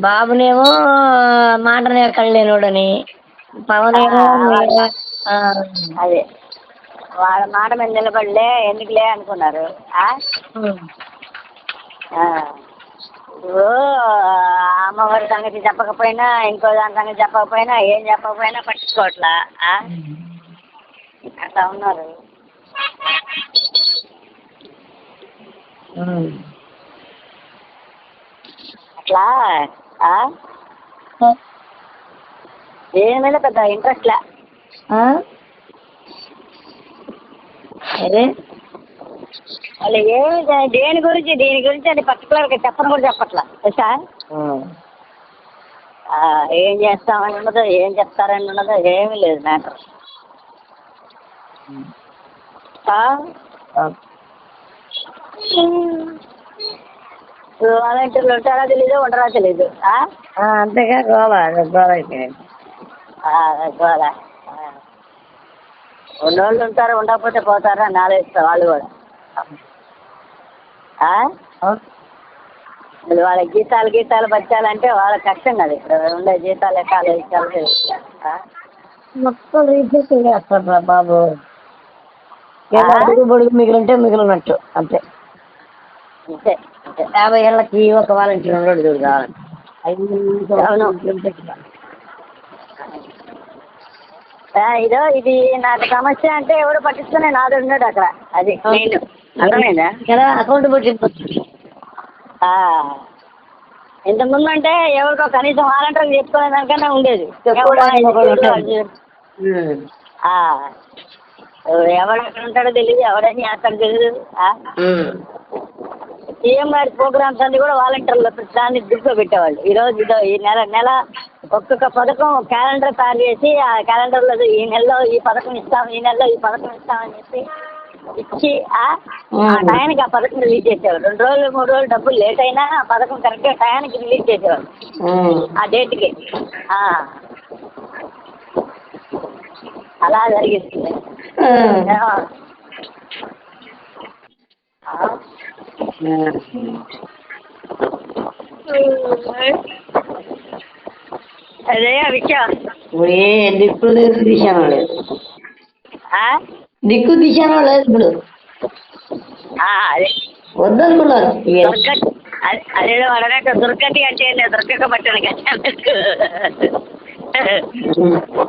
బాబునేమో మాట నేర్కలేనోడని పవన్ ఏమో అదే వాళ్ళ మాట మీద నిలబడలే ఎందుకులే అనుకున్నారు. ఇప్పుడు అమ్మవారి సంగతి చెప్పకపోయినా ఇంకో దాని సంగతి చెప్పకపోయినా ఏం చెప్పకపోయినా పట్టించుకోవట్లా? అట్లా ఉన్నారు. అట్లా? దేని మీద పెద్ద ఇంట్రెస్ట్ లే? అదే వాళ్ళు ఏమి దేని గురించి దీని గురించి అని పర్టికులర్గా చెప్పని కూడా చెప్పట్లా. ఆ, ఏం చేస్తామని ఉండదు ఏం చెప్తారని ఉండదు ఏమీ లేదు మ్యాటర్ ఆ. వాలంటీర్లు ఉంటారా తెలీదు ఆ? ఆ, అంతేగా గోవా గోవా గోల. ఆ. ఉన్నోళ్ళు ఉంటారు ఉండకపోతే పోతారు ఆలోచిస్తారు వాళ్ళు కూడా వాళ్ళ జీతాలు గీతాలు బచ్చాలంటే వాళ్ళ కష్టం కదా ఇక్కడ ఉండే జీతాలు ఎక్క ఆలోచించాలి ఆ? మొత్తం రీసెట్ చేస్తారు బాబు? అడుగు బొడుగు మిగిలింటే మిగిలినట్టు అంతే అంతే యాభై ఏళ్ళకి ఒక వాలంటీర్ ఉన్నాడు చూడు కావాలి ఇదో ఇది నాకు సమస్య అంటే ఎవరు పట్టించుకునే నాది ఉన్నాడు అక్కడ. అది అర్థమైందా? కదా అకౌంట్ బట్టి ఆ. ఇంతకుముందు అంటే ఎవరికో కనీసం వాలంటీర్లు చెప్పుకునే దానికన్నా ఉండేది. ఎవడు ఎక్కడ ఉంటాడో తెలియదు ఎవడని అక్కడ తెలియదు? సీఎం గారి ప్రోగ్రామ్స్ అన్ని కూడా వాలంటీర్లు దాన్ని దృష్టిలో పెట్టేవాళ్ళు. ఈ రోజు ఇదో ఈ నెల నెల ఒక్కొక్క పథకం క్యాలెండర్ తయారు చేసి ఆ క్యాలెండర్లో ఈ నెలలో ఈ పథకం ఇస్తాం ఈ నెలలో ఈ పథకం ఇస్తామని చెప్పి ఇచ్చి ఆ? టయానికి ఆ పథకం రిలీజ్ చేసేవాళ్ళు. రెండు రోజులు మూడు రోజులు డబ్బులు లేట్ అయినా ఆ పథకం కరెక్ట్గా టయానికి రిలీజ్ చేసేవాళ్ళు. ఆ డేట్కి. అలా జరిగింది. అదే ఆ విషయం. ఏ దిక్కు దిశానం లేదు? దిక్కు దిశానం లేదు ఇప్పుడు. వద్దనుకున్నారు. అదే- అడగక దుర్గతి అంటే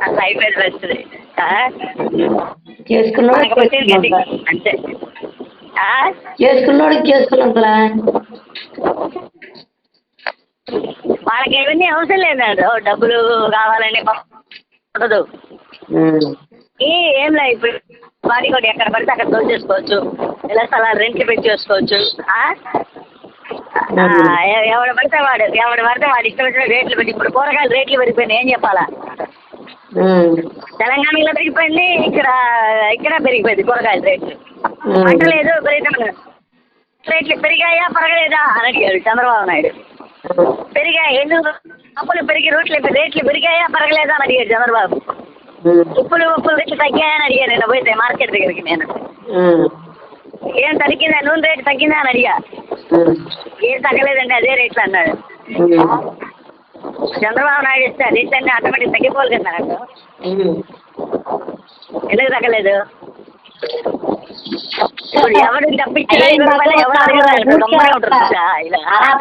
అట్లా అయిపోయింది పరిస్థితి. ఆ? చేసుకున్నాడు అంతే. చేసుకున్నంతలా. వాళ్ళకి ఇవన్నీ అవసరం లేదు డబ్బులు కావాలని ఉండదు. ఏం లేదు ఇప్పుడు? బాడీ కూడా ఎక్కడ పడితే అక్కడ దోచేసుకోవచ్చు ఇలా స్థలాలు రెంట్లు పెట్టి చేసుకోవచ్చు. ఆ? ఆ, ఎ- ఎవడు పడితే వాడు ఎవడు పడితే వాడు ఇష్టం వచ్చిన రేట్లు పెట్టి ఇప్పుడు కూరగాయలు రేట్లు పెరిగిపోయినాయి ఏం చెప్పాలా? తెలంగాణలో పెరిగిపోయింది ఇక్కడ ఇక్కడ పెరిగిపోయింది కూరగాయల రేట్లు పంట లేదు విపరీతంగా రేట్లు పెరిగాయా పెరగలేదా అని అడిగాడు చంద్రబాబు నాయుడు పెరిగాయి ఎందుకు అప్పులు పెరిగి రోట్లు రేట్లు పెరిగాయా పెరగలేదా అని అడిగాడు చంద్రబాబు ఉప్పులు ఉప్పులు రేట్లు తగ్గాయని అడిగాను నేను పోతే మార్కెట్ దగ్గరికి నేను ఏం తగ్గిందా నూనె రేటు తగ్గిందా అని అడిగా ఏం తగ్గలేదండి అదే రేట్లు అన్నాడు చంద్రబాబు నాయుడు ఇస్తే రేట్లన్నీ ఆటోమేటిక్ తగ్గిపోవాలి కదా నాకు. ఎందుకు తగ్గలేదు? ఇప్పుడు ఎవరు అడగలేదు గమ్మునే ఉంటారు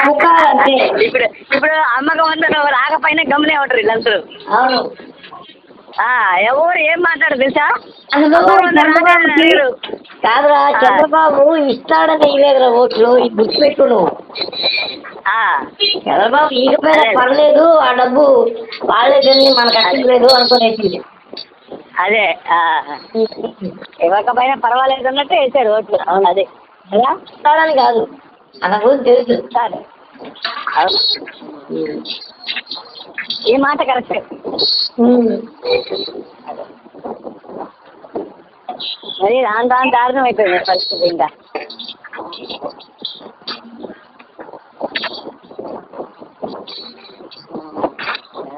పుకారంతే. ఇప్పుడు ఇప్పుడు అమ్మకం అందరూ రాకపోయినా గమ్మునే ఉంటారు వీళ్ళందరూ. ఎవరు ఏం మాట్లాడరు తెలుసా. కాదురా చంద్రబాబు ఇస్తాడని ఇవ్వలేదురా ఓట్లు ఇది గుర్తుపెట్టు నువ్వు. చంద్రబాబు ఈకపోయినా పర్లేదు ఆ డబ్బు వాళ్ళే తిని మనకు అక్కర్లేదు అనుకునేసింది. అదే ఇవ్వకపోయినా పర్వాలేదు అన్నట్టు వేసాడు ఓట్లు. అదే. ఎలా ఇస్తాడని కాదు. అన్న గురించి తెలుసు. సరే. అవును. ఈ మాట కరెక్ట్. మరి రాను రాను దారుణం అయిపోయింది పరిస్థితి ఇంకా.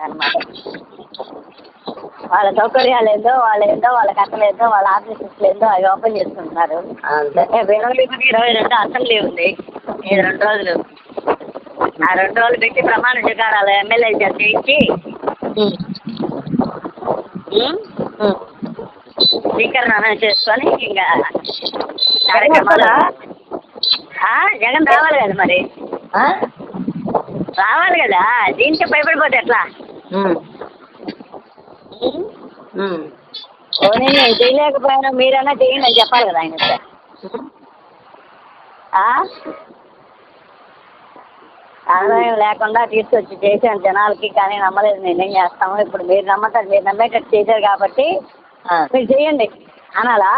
అదన్నమాట. వాళ్ళ సౌకర్యాలు ఏందో వాళ్ళ ఏందో వాళ్ళ కథలు ఏందో వాళ్ళ ఆఫీసెస్ ఏందో అవి ఓపెన్ చేసుకుంటున్నారు రేపు ఇరవై ఒకటి, ఇరవై రెండు అసెంబ్లీ ఉంది ఈ రెండు రోజులు ఆ రెండు రోజులు పెట్టి ప్రమాణ స్వీకారాలు ఎమ్మెల్యే చేత చేయించి. స్వీకరణ చేసుకొని ఇంకా కార్యక్రమాలు జగన్ రావాలి కదా మరి? రావాలి కదా దీనికి భయపడిపోతే ఎట్లా నేను చేయలేకపోయినా మీరైనా చేయండి అని చెప్పాలి కదా ఆయన? ఆదాయం లేకుండా తీసుకొచ్చి చేశాను జనాలకి కానీ నమ్మలేదు. నేనేం చేస్తాము ఇప్పుడు మీరు నమ్మతారు మీరు నమ్మేటట్టు చేశారు కాబట్టి. మీరు చేయండి. అనాలా.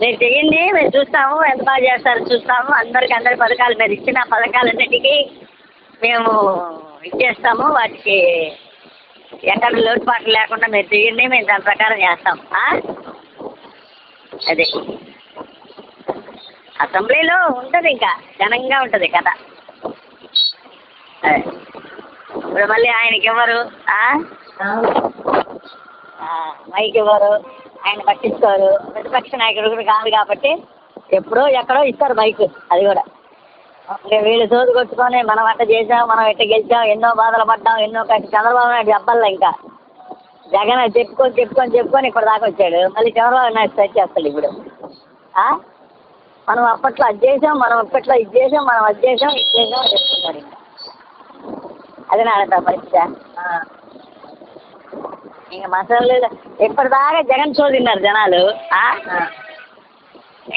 మీరు చెయ్యండి మేము చూస్తాము ఎంత బాగా చేస్తారో చూస్తాము. అందరికి అందరి పథకాలు మీరు ఇచ్చిన పథకాలన్నిటికీ మేము ఇచ్చేస్తాము. వాటికి ఎక్కడ లోటుపాట్లు లేకుండా మీరు చెయ్యండి మేము దాని ప్రకారం చేస్తాం? అది. అసెంబ్లీలో ఉంటుంది ఇంకా ఘనంగా ఉంటుంది కథ. అదే. ఇప్పుడు మళ్ళీ ఆయనకి ఇవ్వరు మైక్ ఇవ్వరు ఆయన పట్టించుకోరు. ప్రతిపక్ష నాయకుడు కూడా కాదు కాబట్టి ఎప్పుడో ఎక్కడో ఇస్తారు మైక్ అది కూడా. వీళ్ళు సోదు కొట్టుకొని మనం అట్ట చేసాం మనం ఎట్ట గెలిచాం ఎన్నో బాధలు పడ్డాం ఎన్నో కట్టి చంద్రబాబు నాయుడు చెప్పాలి ఇంకా? జగన్ అది చెప్పుకొని చెప్పుకొని చెప్పుకొని ఇప్పుడు దాకా వచ్చాడు. మళ్ళీ చంద్రబాబు నాయుడు సెట్ చేస్తాడు ఇప్పుడు? మనం అప్పట్లో అది చేసాం మనం అప్పట్లో ఇది చేసాం మనం అది చేసాం ఇది చేసాం అని చెప్తున్నారు ఇంకా అదే నా పరిస్థితి. ఇంక మసాలా ఇప్పటిదాకా జగన్ షో తిన్నారు జనాలు.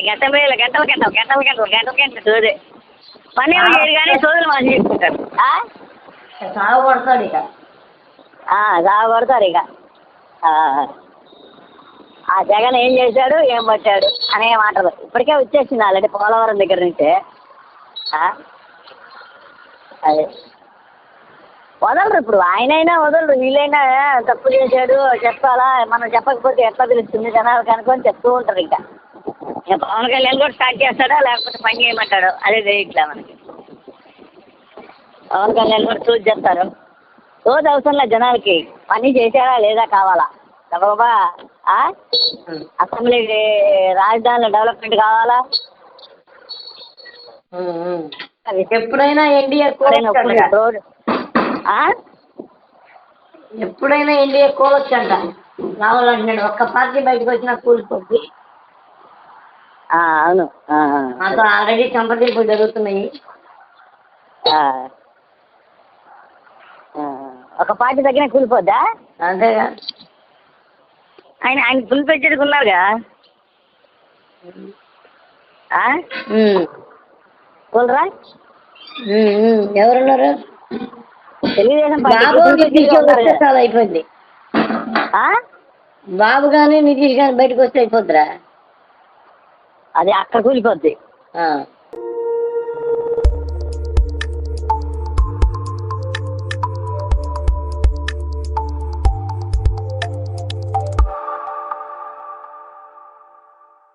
గంటల గంటల గంటలు గంటల గంటలు గంటల గంటలు సోదే. పని ఏమి చేయరు కానీ సోదులు మాకు చేసుకుంటారు. ఆ? సాగు పడతాడు ఇక. ఆ, సాగు కొడతారు ఇక. ఆ. జగన్ ఏం చేశాడు ఏం పట్టాడు అనే మాటలు. ఇప్పటికే వచ్చేసింది ఆల్రెడీ పోలవరం దగ్గర నుంచే? అదే. వదలరు ఇప్పుడు. ఆయనైనా వదలరు. వీళ్ళైనా తప్పు చేశాడు చెప్పాలా? మనం చెప్పకపోతే ఎట్లా తెలుస్తుంది? జనాలకు అనుకొని చెప్తూ ఉంటారు ఇంకా. ఇంకా పవన్ కళ్యాణ్ కూడా స్టార్ట్ చేస్తాడా? లేకపోతే పని చేయమంటాడు? అదే తెలియట్లే మనకి. పవన్ కళ్యాణ్ కూడా చూసి చేస్తారు. రోజు అవసరం లేదు జనాలకి. పని చేశాడా లేదా కావాలా? బాబా అసెంబ్లీ రాజధానిలో డెవలప్మెంట్ కావాలా? ఎప్పుడైనా ఎన్డీఏ రోడ్? ఎప్పుడైనా ఎన్డీఏ కోలొచ్చంట రావాలంటున్నాడు ఒక్క పార్టీ బయటకు వచ్చినా కూలిపోద్ది. అవును. ఆల్రెడీ సంప్రదింపులు జరుగుతున్నాయి. ఒక పార్టీ దగ్గర కూలిపోద్దా? అంతేగా. ఆయన ఆయన ఫుల్ పెంచేది ఉన్నారుగా? కూలరా. ఎవరున్నారు? తెలుగుదేశం పార్టీ? అయిపోయింది? బాబు కానీ నితీష్ కానీ బయటకు వస్తే అయిపోద్దిరా. అది అక్కడ కూలిపోద్ది.